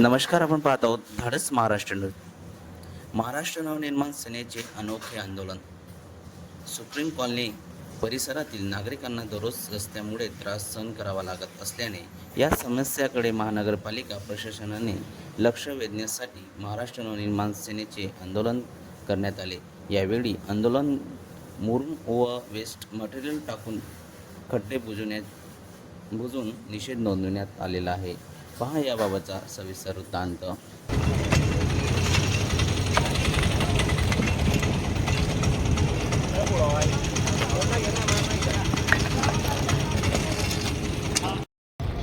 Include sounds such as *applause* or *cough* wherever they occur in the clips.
नमस्कार आपण पाहत आहोत धाडस महाराष्ट्र न्यूज. महाराष्ट्र नवनिर्माण सेनेचे अनोखे आंदोलन. सुप्रीम कॉलनी परिसरातील नागरिकांना दररोज रस्त्यामुळे त्रास सहन करावा लागत असल्याने या समस्याकडे महानगरपालिका प्रशासनाने लक्ष वेधण्यासाठी महाराष्ट्र नवनिर्माण सेनेचे आंदोलन करण्यात आले. यावेळी आंदोलन मुरुम व वेस्ट मटेरियल टाकून खड्डे बुजवण्यात बुजून निषेध नोंदवण्यात आलेला आहे. पहा याबाबतचा सविस्तर वृत्तांत.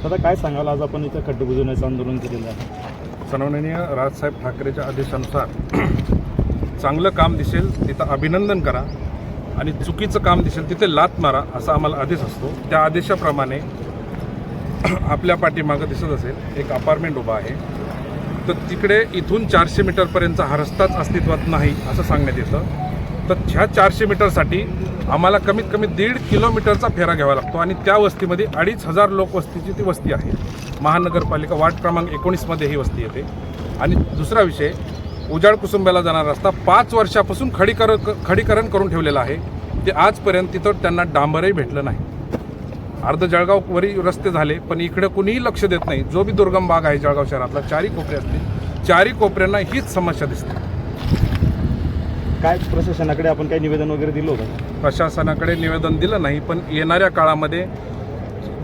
आता काय सांगाल आज आपण इथं खड्डे बुजवण्याचं आंदोलन केलेलं आहे? सन्माननीय राजसाहेब ठाकरेच्या आदेशानुसार चांगलं काम दिसेल तिथं अभिनंदन करा आणि चुकीचं काम दिसेल तिथे लात मारा असा आम्हाला आदेश असतो. त्या आदेशाप्रमाणे *clears throat* आपल्या पाठीमागं दिसत असेल एक अपार्टमेंट उभा आहे. तर तिकडे इथून चारशे मीटरपर्यंतचा हा रस्ताच अस्तित्वात नाही असं सांगण्यात येतं. तर ह्या चारशे मीटरसाठी आम्हाला कमीत कमी दीड किलोमीटरचा फेरा घ्यावा लागतो आणि त्या वस्तीमध्ये अडीच हजार लोकवस्तीची ती वस्ती आहे. महानगरपालिका वार्ड क्रमांक एकोणीसमध्ये ही वस्ती येते. आणि दुसरा विषय उजाड कुसुंब्याला जाणारा रस्ता पाच वर्षापासून खडीकर खडीकरण करून ठेवलेला आहे. ते आजपर्यंत तिथं त्यांना डांबरही भेटलं नाही. अर्ध जळगाववरही रस्ते झाले पण इकडे कुणीही लक्ष देत नाही. जो बी दुर्गम भाग आहे जळगाव शहरातला चारी कोपरे असतील. चारी कोपऱ्यांना हीच समस्या दिसते. काय प्रशासनाकडे आपण काही निवेदन वगैरे दिलं होतं? प्रशासनाकडे निवेदन दिलं नाही पण येणाऱ्या काळामध्ये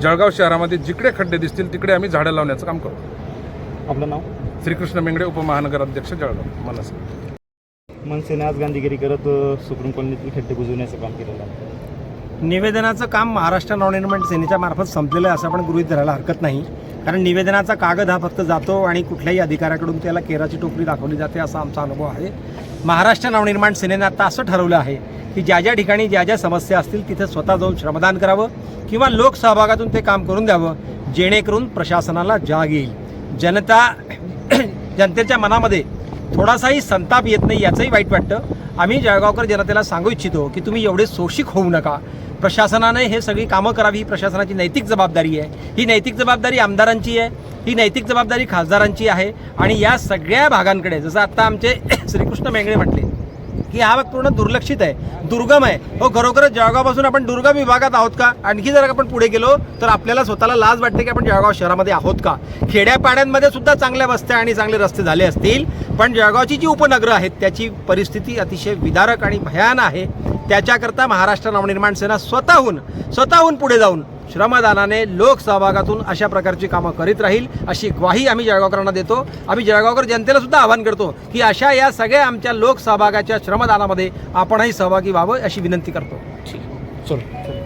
जळगाव शहरामध्ये जिकडे खड्डे दिसतील तिकडे आम्ही झाडं लावण्याचं काम करू आपलं नाव? श्रीकृष्ण मेंगडे उपमहानगर अध्यक्ष जळगाव. मनसे मनसेने आज गांधीगिरी करत सुप्रीम कॉलनीतील खड्डे बुजवण्याचं काम केलेलं आहे. निवेदनाचं काम महाराष्ट्र नवनिर्माण सेनेच्या मार्फत संपलेलं आहे असं आपण गृहीत धरायला हरकत नाही. कारण निवेदनाचा कागद हा फक्त जातो आणि कुठल्याही अधिकाऱ्याकडून त्याला केराची टोपली दाखवली जाते असा आमचा अनुभव आहे. महाराष्ट्र नवनिर्माण सेनेनं आता असं ठरवलं आहे की ज्या ज्या ठिकाणी ज्या ज्या समस्या असतील तिथे स्वतः जाऊन श्रमदान करावं किंवा लोकसहभागातून ते काम करून द्यावं जेणेकरून प्रशासनाला जाग येईल. जनता *clears throat* जनतेच्या मनामध्ये थोडासाही संताप येत नाही याचंही वाईट वाटतं. आम्ही जळगावकर जनतेला सांगू इच्छितो की तुम्ही एवढे शोषिक होऊ नका. प्रशासनाने हे सगळी कामं करावी ही प्रशासनाची नैतिक जबाबदारी आहे. ही नैतिक जबाबदारी आमदारांची आहे ही नैतिक जबाबदारी खासदारांची आहे आणि या सगळ्या भागांकडे जसं आत्ता आमचे *coughs* श्रीकृष्ण मेंगळे म्हटले की हा भाग पूर्ण दुर्लक्षित आहे दुर्गम आहे. हो खरोखरच जळगावपासून आपण दुर्गम विभागात आहोत का? आणखी जर आपण पुढे गेलो तर आपल्याला स्वतःला लाज वाटते की आपण जळगाव शहरामध्ये आहोत का? खेड्यापाड्यांमध्ये सुद्धा चांगल्या वस्त्या आणि चांगले रस्ते झाले असतील पण जळगावची जी उपनगरं आहेत त्याची परिस्थिती अतिशय विदारक आणि भयान आहे. त्याच्याकरता महाराष्ट्र नवनिर्माण सेना स्वतःहून स्वतःहून पुढे जाऊन श्रमदानाने लोकसहभागातून अशा प्रकारची कामं करीत राहील अशी ग्वाही आम्ही जळगावकरांना देतो. आम्ही जळगावकर जनतेला सुद्धा आवाहन करतो की अशा या सगळ्या आमच्या लोकसहभागाच्या श्रमदानामध्ये आपणही सहभागी व्हावं अशी विनंती करतो. चलो.